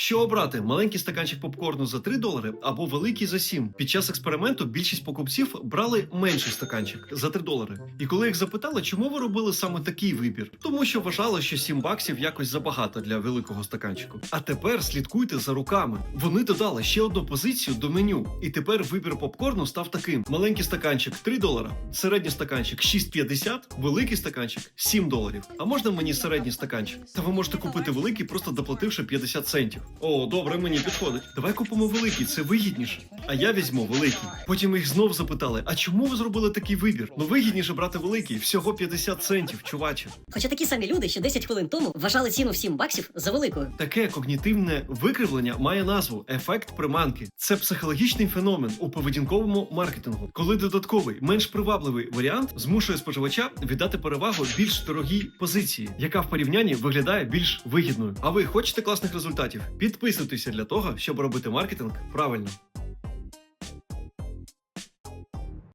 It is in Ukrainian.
Що обрати? Маленький стаканчик попкорну за 3 долари або великий за 7. Під час експерименту більшість покупців брали менший стаканчик за 3 долари. І коли їх запитали, чому ви робили саме такий вибір, тому що вважали, що 7 баксів якось забагато для великого стаканчику. А тепер слідкуйте за руками. Вони додали ще одну позицію до меню, і тепер вибір попкорну став таким: маленький стаканчик 3 долара, середній стаканчик 6,50, великий стаканчик 7 доларів. А можна мені середній стаканчик? Та ви можете купити великий, просто доплативши 50 центів. О, добре, мені підходить. Давай купимо великий, це вигідніше. А я візьму великий. Потім їх знов запитали: а чому ви зробили такий вибір? Ну вигідніше брати великий, всього 50 центів, чуваче. Хоча такі самі люди ще 10 хвилин тому вважали ціну в 7 баксів за великою. Таке когнітивне викривлення має назву ефект приманки. Це психологічний феномен у поведінковому маркетингу, коли додатковий, менш привабливий варіант змушує споживача віддати перевагу більш дорогій позиції, яка в порівнянні виглядає більш вигідною. А ви хочете класних результатів? Підписуйтеся для того, щоб робити маркетинг правильно.